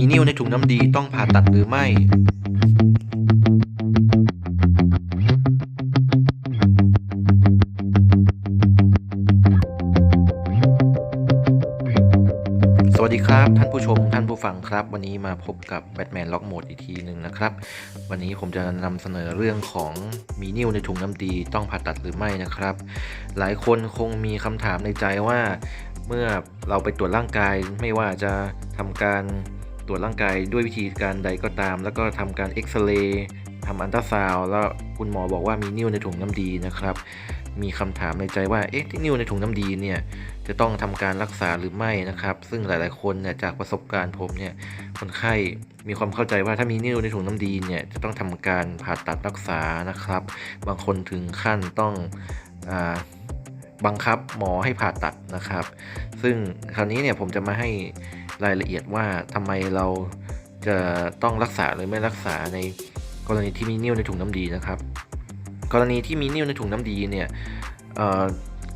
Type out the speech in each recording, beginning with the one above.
มีนิ่วในถุงน้ำดีต้องผ่าตัดหรือไม่สวัสดีครับ ท่านผู้ชมท่านผู้ฟังครับ วันนี้มาพบกับแบทแมนล็อกโหมดอีกทีหนึ่งนะครับ วันนี้ผมจะนำเสนอเรื่องของมีนิ่วในถุงน้ำดีต้องผ่าตัดหรือไม่นะครับ หลายคนคงมีคำถามในใจว่า เมื่อเราไปตรวจร่างกายไม่ว่าจะทำการ ตรวจร่างกายด้วยวิธีการใดก็ตาม แล้วก็ทำการเอ็กซเรย์ทำอันตราซาวแล้วคุณหมอบอกว่ามีนิ่วในถุงน้ำดีนะครับ มีคำถามในใจว่าเอ๊ะที่นิ่วในถุงน้ำดีเนี่ยจะต้องทำการรักษาหรือไม่นะครับ ซึ่งหลาย ๆ คนเนี่ยจากประสบการณ์ผมเนี่ยคนไข้มีความเข้าใจว่าถ้ามีนิ่วในถุงน้ำดีเนี่ยจะต้องทำการผ่าตัดรักษานะครับ บางคนถึงขั้นต้องอ่า บังคับหมอให้ผ่าตัดนะครับ ซึ่งคราวนี้เนี่ยผมจะมาให้รายละเอียดว่าทำไมเราจะต้องรักษาหรือไม่รักษาในกรณีที่มีนิ่วในถุงน้ำดีนะครับ กรณีที่มีนิ่วในถุงน้ำดีเนี่ย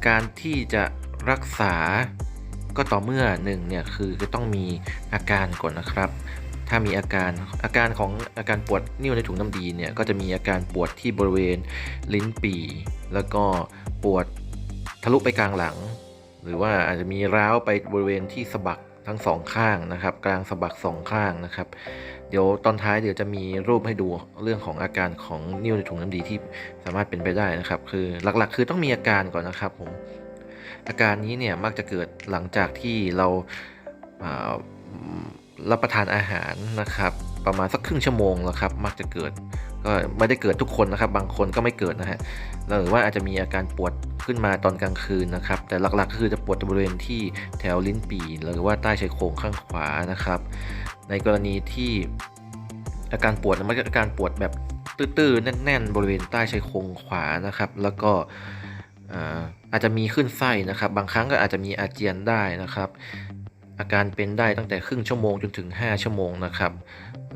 การที่จะรักษาก็ต่อเมื่อหนึ่งเนี่ยคือจะต้องมีอาการก่อนนะครับ ถ้ามีอาการอาการของอาการปวดนิ่วในถุงน้ำดีเนี่ยก็จะมีอาการปวดที่บริเวณลิ้นปี่ แล้วก็ปวด ทะลุไปกลางหลัง หรือว่าอาจจะมีร้าวไปบริเวณที่สะบักทั้งสองข้างนะครับ กลางสะบักสองข้างนะครับ เดี๋ยวตอนท้ายเดี๋ยวจะมีรูปให้ดูเรื่องของอาการของนิ่วในถุงน้ำดีที่สามารถเป็นไปได้นะครับ คือหลักๆ คือต้องมีอาการก่อนนะครับผมอาการนี้เนี่ยมักจะเกิดหลังจากที่เราอ่ารับประทานอาหารนะครับ ประมาณสักครึ่งชั่วโมงแล้วครับ มักจะเกิด ก็ไม่ได้เกิดทุกคนนะครับ บางคนก็ไม่เกิดนะฮะหรือว่าอาจจะมีอาการปวดขึ้นมาตอนกลางคืนนะครับ แต่หลักๆก็คือจะปวดบริเวณที่แถวลิ้นปี่หรือว่าใต้ชายโครงข้างขวานะครับ ในกรณีที่อาการปวดมันก็อาการปวดแบบตื้อๆแน่น ๆ บริเวณใต้ชายโครงขวานะครับ แล้วก็อ่าอาจจะมีขึ้นไส้นะครับ บางครั้งก็อาจจะมีอาเจียนได้นะครับ อาการเป็นได้ตั้งแต่ครึ่งชั่วโมงจนถึง 5 ชั่วโมงนะครับ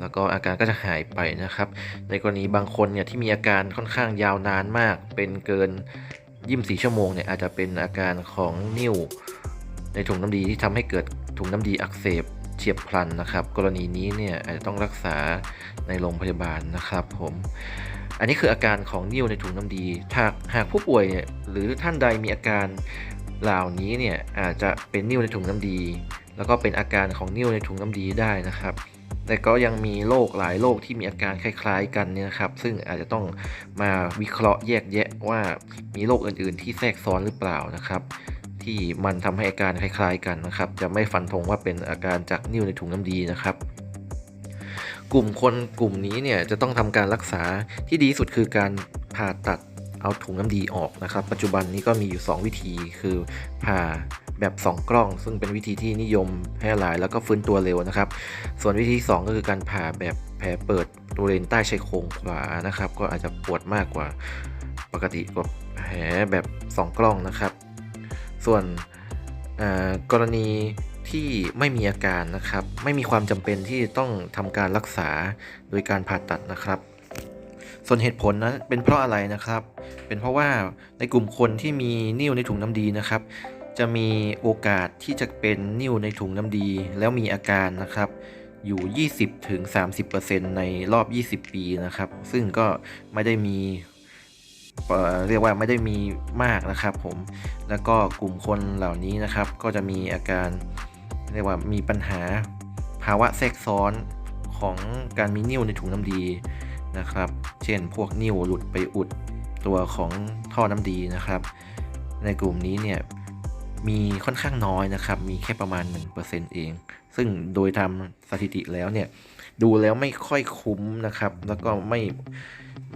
แล้วก็อาการก็จะหายไปนะครับ ในกรณีบางคนเนี่ยที่มีอาการค่อนข้างยาวนานมาก เป็นเกิน 24 ชั่วโมงเนี่ยอาจจะเป็นอาการของนิ่วในถุงน้ำดีที่ทำให้เกิดถุงน้ำดีอักเสบเฉียบพลันนะครับ กรณีนี้เนี่ยอาจจะต้องรักษาในโรงพยาบาลนะครับผมอันนี้คืออาการของนิ่วในถุงน้ำดีถ้าหากผู้ป่วยยหรือท่านใดมีอาการเหล่านี้เนี่ยอาจจะเป็นนิ่วในถุงน้ำดี แล้วก็เป็นอาการของนิ่วในถุงน้ำดีได้นะครับ แต่ก็ยังมีโรคหลายโรคที่มีอาการคล้าย ๆ กันเนี่ยนะครับ ซึ่งอาจจะต้องมาวิเคราะห์แยกแยะว่ามีโรคอื่นๆ ที่แทรกซ้อนหรือเปล่านะครับ ที่มันทำให้อาการคล้าย ๆ กันนะครับ จะไม่ฟันธงว่าเป็นอาการจากนิ่วในถุงน้ำดีนะครับกลุ่มคนกลุ่มนี้เนี่ยจะต้องทำการรักษาที่ดีสุดคือการผ่าตัดเอาถุงน้ำดีออกนะครับ ปัจจุบันนี้ก็มีอยู่ 2 วิธีคือผ่า แบบ 2 กล้อง ซึ่งเป็นวิธีที่นิยมแพร่หลายแล้วก็ฟื้นตัวเร็วนะครับ ส่วนวิธี 2 ก็คือการผ่าแบบแผลเปิดบริเวณใต้ชายโครงขวานะครับ ก็อาจจะปวดมากกว่าปกติกว่าแผลแบบ 2 กล้องนะครับ ส่วนกรณีที่ไม่มีอาการนะครับ ไม่มีความจำเป็นที่ต้องทำการรักษาโดยการผ่าตัดนะครับ ส่วนเหตุผลนะเป็นเพราะอะไรนะครับ เป็นเพราะว่าในกลุ่มคนที่มีนิ่วในถุงน้ำดีนะครับ จะมีโอกาสที่จะเป็นนิ่วในถุงน้ำดี แล้วมีอาการนะครับ อยู่ 20ถึง30%ในรอบ 20 ปีนะครับ ซึ่งก็ไม่ได้มีเรียกว่าไม่ได้มีมากนะครับผม แล้วก็กลุ่มคนเหล่านี้นะครับ ก็จะมีอาการเรียกว่ามีปัญหาภาวะแทรกซ้อนของการมีนิ่วในถุงน้ำดีนะครับ เช่น พวกนิ่วหลุดไปอุดตัวของท่อน้ำดีนะครับ ในกลุ่มนี้เนี่ย มีค่อนข้างน้อยนะครับ มีแค่ประมาณ 1%เอง ซึ่งโดยทำสถิติแล้วเนี่ย ดูแล้วไม่ค่อยคุ้มนะครับ แล้วก็ไม่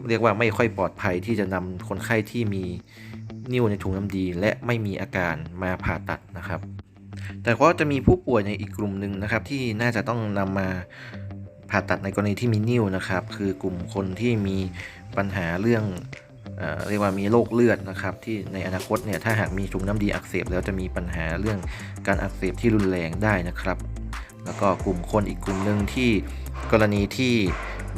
เรียกว่าไม่ค่อยปลอดภัยที่จะนำคนไข้ที่มีนิ่วในถุงน้ำดี และไม่มีอาการมาผ่าตัดนะครับ แต่ก็จะมีผู้ป่วยในอีกกลุ่มหนึ่งนะครับที่น่าจะต้องนำมาผ่าตัดในกรณีที่มีนิ่วนะครับ คือกลุ่มคนที่มีปัญหาเรื่อง เรียกว่ามีโรคเลือดนะครับที่ในอนาคตเนี่ยถ้าหากมีถุงน้ำดีอักเสบแล้วจะมีปัญหาเรื่องการอักเสบที่รุนแรงได้นะครับ แล้วก็กลุ่มคนอีกกลุ่มหนึ่งที่กรณีที่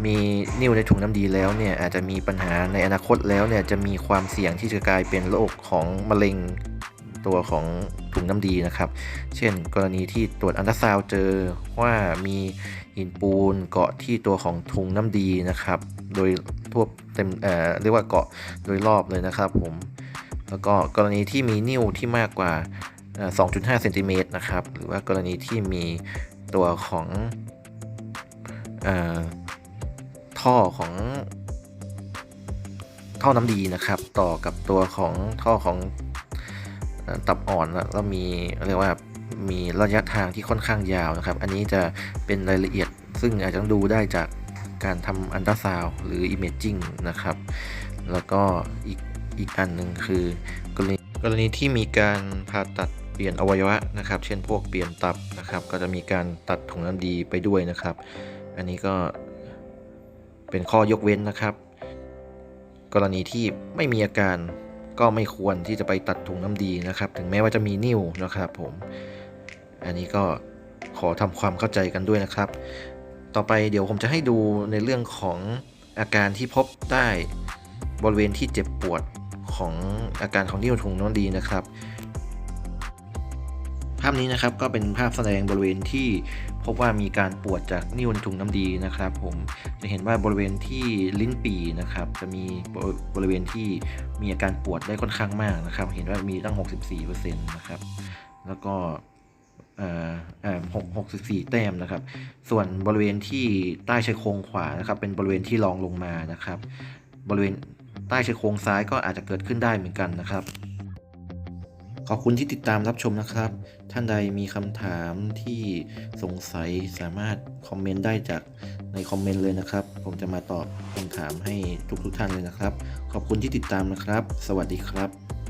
มีนิ่วในถุงน้ำดีแล้วเนี่ยอาจจะมีปัญหาในอนาคตแล้วเนี่ยจะมีความเสี่ยงที่จะกลายเป็นโรคของมะเร็งตัวของถุงน้ำดีนะครับ เช่น กรณีที่ตรวจอันตราซาวเจอว่ามี หินปูนเกาะที่ตัวของถุงน้ำดีนะครับ โดยทั่วเต็มเอ่อเรียกว่าเกาะโดยรอบเลยนะครับผมแล้วก็กรณีที่มีนิ่วที่มากกว่าเอ่อ2.5เซนติเมตรนะครับหรือว่ากรณีที่มีตัวของอท่อของท่อน้ำดีนะครับ ต่อกับตัวของท่อของตับอ่อนแล้วมีเรียกว่า มีระยะทางที่ค่อนข้างยาวนะครับ อันนี้จะเป็นรายละเอียด ซึ่งอาจจะต้องดูได้จากการทำอันตราซาวหรือ Imaging นะครับ แล้วก็อีกอีกอันหนึ่งคือกรณีกรณีที่มีการผ่าตัดเปลี่ยนอวัยวะนะครับ เช่นพวกเปลี่ยนตับนะครับ ก็จะมีการตัดถุงน้ำดีไปด้วยนะครับ อันนี้ก็เป็นข้อยกเว้นนะครับ กรณีที่ไม่มีอาการก็ไม่ควรที่จะไปตัดถุงน้ำดีนะครับ ถึงแม้ว่าจะมีนิ่วนะครับผม อันนี้ก็ขอทำความเข้าใจกันด้วยนะครับ ต่อไปเดี๋ยวผมจะให้ดูในเรื่องของอาการที่พบได้บริเวณที่เจ็บปวดของอาการของนิ่วถุงน้ำดีนะครับ ภาพนี้นะครับก็เป็นภาพแสดงบริเวณที่พบว่ามีการปวดจากนิ่วถุงน้ำดีนะครับ ผมจะเห็นว่าบริเวณที่ลิ้นปี่นะครับ จะมีบริเวณที่มีอาการปวดได้ค่อนข้างมากนะครับ เห็นว่ามีตั้ง 64%นะครับ แล้วก็ อ่อเอ่อหกหกสิบสี่แต้มนะครับ ส่วนบริเวณที่ใต้ชายโครงขวานะครับ เป็นบริเวณที่รองลงมานะครับ บริเวณใต้ชายโครงซ้ายก็อาจจะเกิดขึ้นได้เหมือนกันนะครับ ขอบคุณที่ติดตามรับชมนะครับ ท่านใดมีคำถามที่สงสัยสามารถคอมเมนต์ได้จากในคอมเมนต์เลยนะครับ ผมจะมาตอบคำถามให้ทุกๆท่านเลยนะครับ ขอบคุณที่ติดตามนะครับ สวัสดีครับ